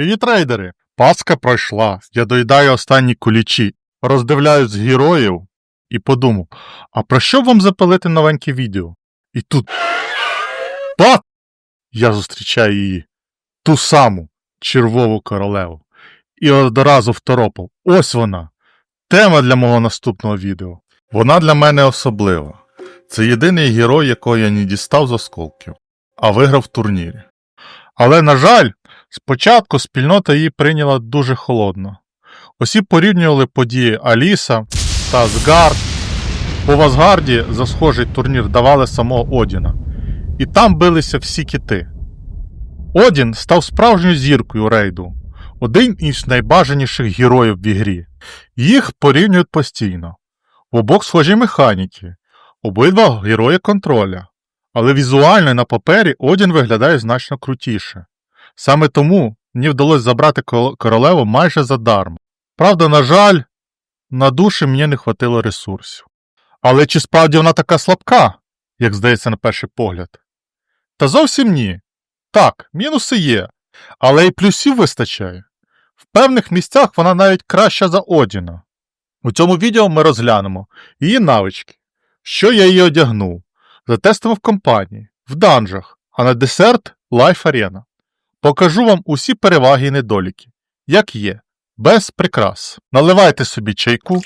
Привіт, рейдери! Паска пройшла, я доїдаю останні кулічі, роздивляюсь героїв і подумав, а про що вам запалити новеньке відео? І тут. Пат! Я зустрічаю її, ту саму червову королеву. І одразу второпав. Ось вона. Тема для мого наступного відео. Вона для мене особлива. Це єдиний герой, якого я не дістав з осколків, а виграв в турнірі. Але, на жаль, спочатку спільнота її прийняла дуже холодно. Усі порівнювали події Аліса та Асгард. По Вазгарді за схожий турнір давали самого Одіна. І там билися всі кити. Одін став справжньою зіркою рейду, один із найбажаніших героїв в ігрі. Їх порівнюють постійно. В обох схожі механіки, обидва герої контроля. Але візуально на папері Одін виглядає значно крутіше. Саме тому мені вдалося забрати королеву майже задарма. Правда, на жаль, на душі мені не хватило ресурсів. Але чи справді вона така слабка, як здається на перший погляд? Та зовсім ні. Так, мінуси є, але і плюсів вистачає. В певних місцях вона навіть краща за Одіна. У цьому відео ми розглянемо її навички, що я її одягнув, затестимо в компанії, в данжах, а на десерт Life Arena. Покажу вам усі переваги і недоліки, як є, без прикрас. Наливайте собі чайку,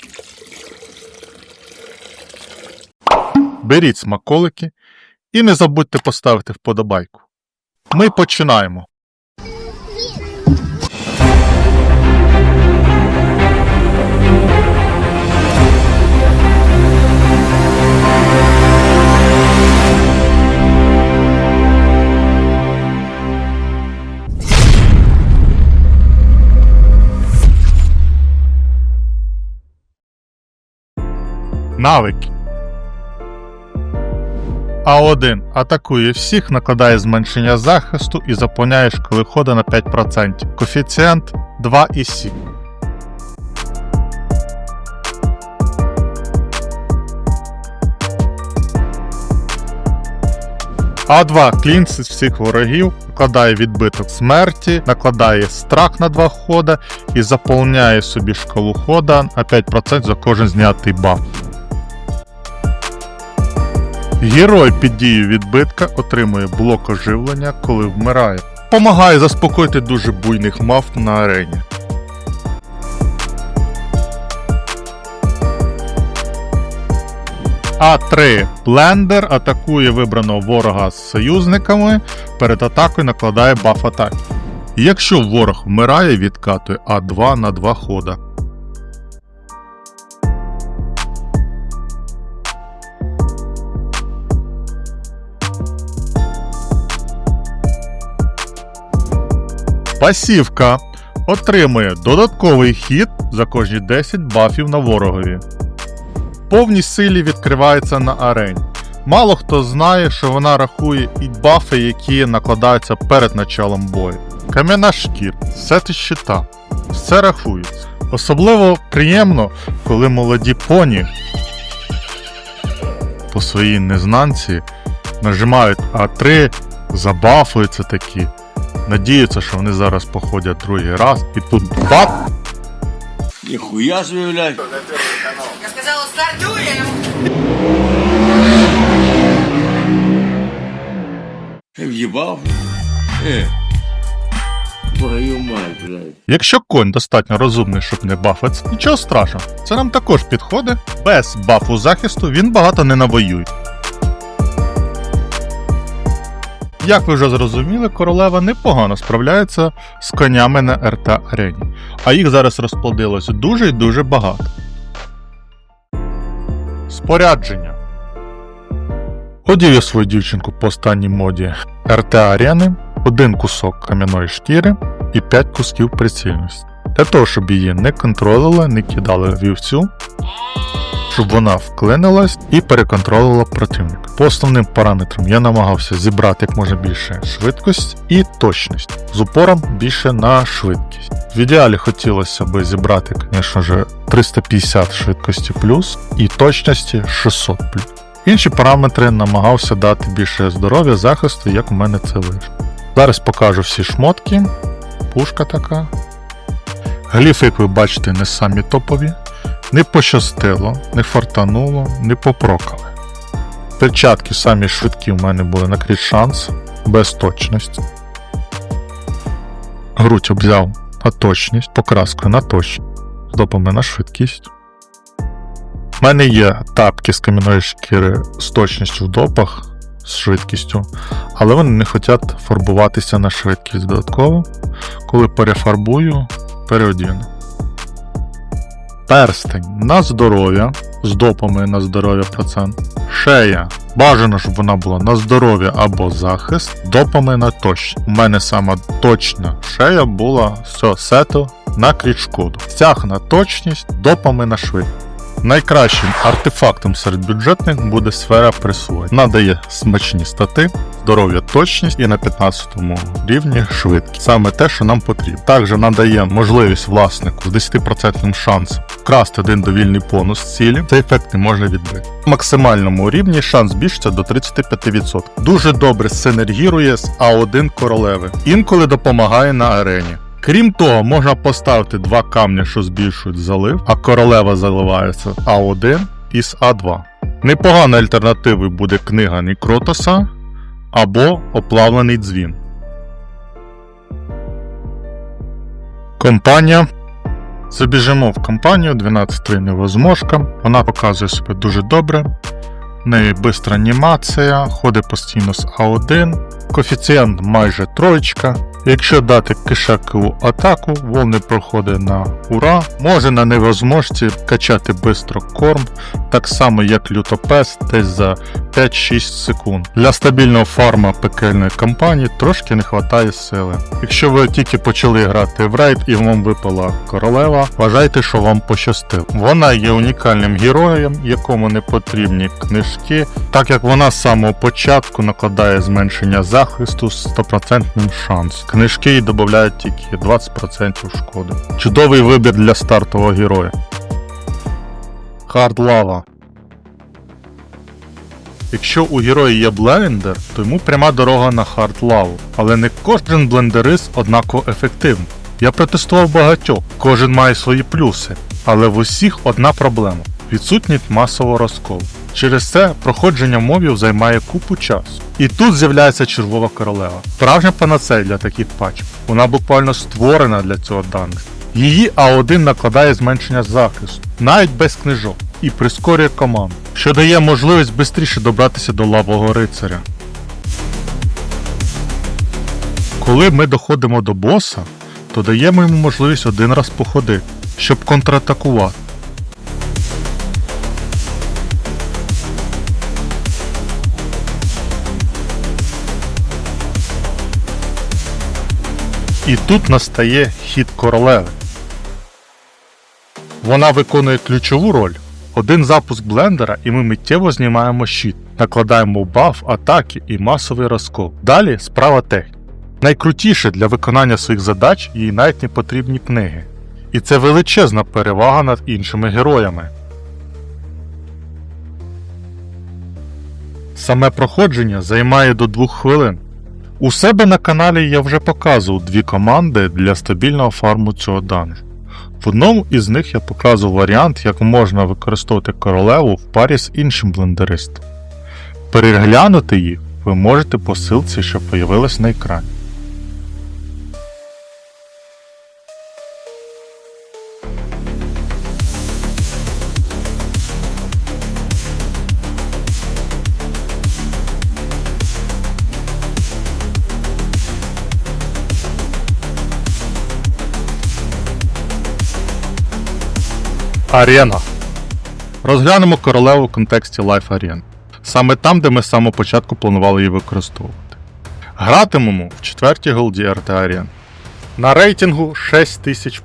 беріть смаколики і не забудьте поставити вподобайку. Ми починаємо. Навики. А1 атакує всіх, накладає зменшення захисту і заповняє школи на 5%. Коефіцієнт 2,7. А2 клінсить всіх ворогів, накладає відбиток смерті, накладає страх на 2 хода і заповняє собі шкалу хода на 5% за кожен знятий баф. Герой під дією відбитка отримує блок оживлення, коли вмирає. Помагає заспокоїти дуже буйних мав на арені. А3 Блендер атакує вибраного ворога з союзниками, перед атакою накладає баф атаки. Якщо ворог вмирає, відкатує А2 на 2 хода. Пасівка отримує додатковий хід за кожні 10 бафів на ворогові. Повній силі відкривається на арені. Мало хто знає, що вона рахує і бафи, які накладаються перед началом бою. Кам'яна шкір, сети щита. Все рахується. Особливо приємно, коли молоді поні по своїй незнанці нажимають А3, забафуються такі. Надіються, що вони зараз походять другий раз і тут бап! Ніхуя собі, блядь. Я сказала, стартуем! Ти в'їбав? Е. Твою мать, блядь. Якщо конь достатньо розумний, щоб не бафатися, нічого страшного, це нам також підходить. Без бафу захисту він багато не навоює. Як ви вже зрозуміли, королева непогано справляється з конями на РТ арені, а їх зараз розплодилось дуже і дуже багато. Спорядження. Одів я свою дівчинку по останній моді РТ арени, один кусок кам'яної шкіри і 5 кусків прицільності. Для того, щоб її не контролили, не кидали вівцю, щоб вона вклинилась і переконтролила противника. По основним параметрам я намагався зібрати як можна більше швидкість і точність, з упором більше на швидкість. В ідеалі хотілося б зібрати, звісно ж, 350 швидкості плюс і точності 600 плюс. Інші параметри намагався дати більше здоров'я, захисту, як у мене це вийшло. Зараз покажу всі шмотки, пушка така. Гліфи, як ви бачите, не самі топові. Не пощастило, не фартануло, не попрокали. Перчатки самі швидкі в мене були на крізь шанс, без точності. Грудь обзяв на точність, покраскою на точність, допами на швидкість. У мене є тапки з кам'яної шкіри з точністю в допах, з швидкістю, але вони не хочуть фарбуватися на швидкість додатково. Коли перефарбую, переодіну. Перстень на здоров'я, з допами на здоров'я процент. Шея. Бажано, щоб вона була на здоров'я або захист, допами на точність. У мене сама точна шея була цього сету на крічкоду. Стяг на точність, допами на швидкість. Найкращим артефактом серед бюджетних буде сфера присвоєння. Надає смачні стати, здоров'я точність і на 15 рівні швидкість. Саме те, що нам потрібно. Також надає можливість власнику з 10% шансом вкрасти один довільний бонус з цілі. Цей ефект не може відбити. На максимальному рівні шанс збільшиться до 35%. Дуже добре синергірує з А1 королеви. Інколи допомагає на арені. Крім того, можна поставити два камні, що збільшують залив, а королева заливається А1 із А2. Непоганою альтернативою буде книга Нікротоса або оплавлений дзвін. Компанія. Забіжимо в компанію 12 невозможка. Вона показує себе дуже добре. В неї бистра анімація, ходить постійно з А1, коефіцієнт майже троєчка. Якщо дати кишакову атаку, волни проходить на ура. Може на невозможці качати бистро корм, так само як лютопес, десь за 5-6 секунд. Для стабільного фарма пекельної кампанії трошки не вистачає сили. Якщо ви тільки почали грати в рейд і вам випала королева, вважайте, що вам пощастило. Вона є унікальним героєм, якому не потрібні книжки, так як вона з самого початку накладає зменшення захисту з 100% шансом. Книжки їй додають тільки 20% шкоди. Чудовий вибір для стартового героя. Хард лава. Якщо у героя є блендер, то йому пряма дорога на хард лаву. Але не кожен блендерист однаково ефективний. Я протестував багатьох, кожен має свої плюси, але в усіх одна проблема відсутність масового розколу. Через це проходження мовів займає купу часу. І тут з'являється червова королева. Справжня панацея для таких пачок. Вона буквально створена для цього даних. Її А1 накладає зменшення захисту, навіть без книжок, і прискорює команду, що дає можливість швидше добратися до лавого рицаря. Коли ми доходимо до боса, то даємо йому можливість один раз походити, щоб контратакувати. І тут настає хід королеви. Вона виконує ключову роль. Один запуск блендера, і ми миттєво знімаємо щит, накладаємо баф, атаки і масовий розкол. Далі справа техніки. Найкрутіше для виконання своїх задач їй навіть не потрібні книги. І це величезна перевага над іншими героями. Саме проходження займає до 2 хвилин. У себе на каналі я вже показував дві команди для стабільного фарму цього данжу. В одному із них я показував варіант, як можна використовувати королеву в парі з іншим блендеристом. Переглянути їх ви можете по ссылці, що появилась на екрані. Арена. Розглянемо королеву в контексті Life Arena. Саме там, де ми з самого початку планували її використовувати. Гратимемо в четвертій голді RT Arena. На рейтингу 6000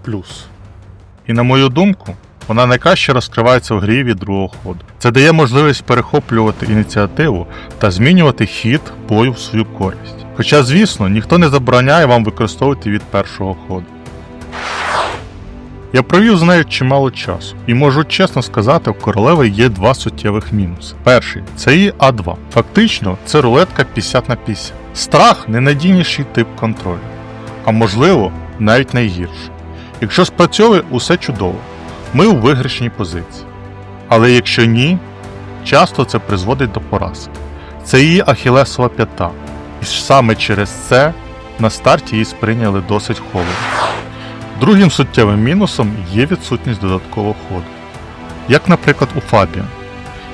І на мою думку, вона найкраще розкривається в грі від другого ходу. Це дає можливість перехоплювати ініціативу та змінювати хід бою в свою користь. Хоча, звісно, ніхто не забороняє вам використовувати від першого ходу. Я провів з нею чимало часу, і можу чесно сказати, у королеви є два суттєвих мінуси. Перший це її А2. Фактично, це рулетка 50 на 50. Страх ненадійніший тип контролю. А можливо, навіть найгірше. Якщо спрацьовує, усе чудово. Ми у виграшній позиції. Але якщо ні, часто це призводить до поразки. Це її ахілесова п'ята. І саме через це на старті її сприйняли досить холодно. Другим суттєвим мінусом є відсутність додаткового ходу, як, наприклад, у Фабіан.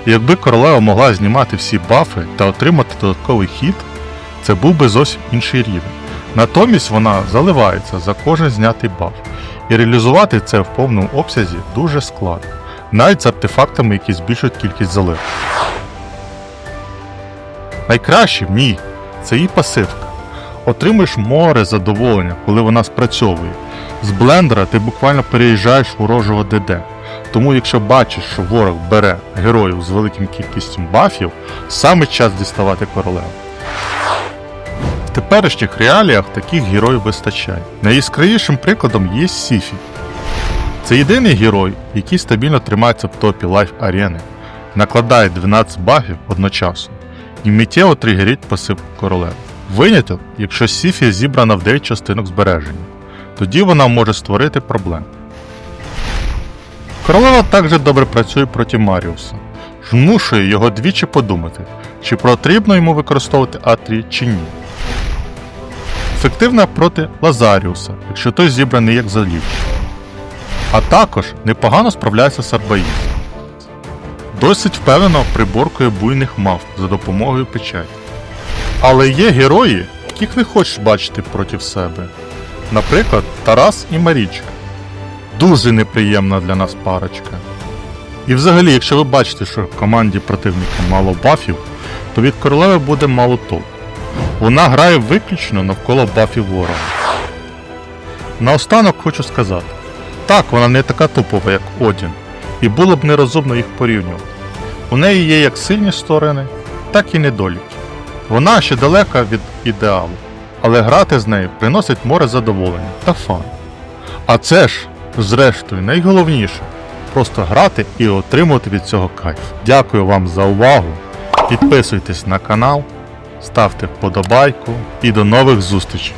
І Якби королева могла знімати всі бафи та отримати додатковий хід, це був би зовсім інший рівень. Натомість вона заливається за кожен знятий баф, і реалізувати це в повному обсязі дуже складно, навіть з артефактами, які збільшують кількість залив. Найкраще ні, це її пасивка. Отримуєш море задоволення, коли вона спрацьовує. З блендера ти буквально переїжджаєш ворожого ДД. Тому якщо бачиш, що ворог бере героїв з великим кількістю бафів, саме час діставати королеву. В теперішніх реаліях таких героїв вистачає. Найяскравішим прикладом є Сіфі. Це єдиний герой, який стабільно тримається в топі лайф арени, накладає 12 багів одночасно і миттєво тригерить пасивку королеви. Виняток, якщо Сіфія зібрана в 9 частинок збереження, тоді вона може створити проблем. Королева також добре працює проти Маріуса, змушує його двічі подумати, чи потрібно йому використовувати Атрі чи ні. Ефективна проти Лазаріуса, якщо той зібраний як залів. А також непогано справляється з Арбаїсом. Досить впевнено приборкує буйних мав за допомогою печаті. Але є герої, яких не хочеш бачити проти себе. Наприклад, Тарас і Марічка. Дуже неприємна для нас парочка. І взагалі, якщо ви бачите, що в команді противника мало бафів, то від королеви буде мало толку. Вона грає виключно навколо бафів ворога. Наостанок хочу сказати: так, вона не така тупова, як Одін, і було б нерозумно їх порівнювати. У неї є як сильні сторони, так і недоліки. Вона ще далека від ідеалу, але грати з нею приносить море задоволення та фан. А це ж, зрештою, найголовніше просто грати і отримувати від цього кайф. Дякую вам за увагу. Підписуйтесь на канал, ставте вподобайку і до нових зустрічей!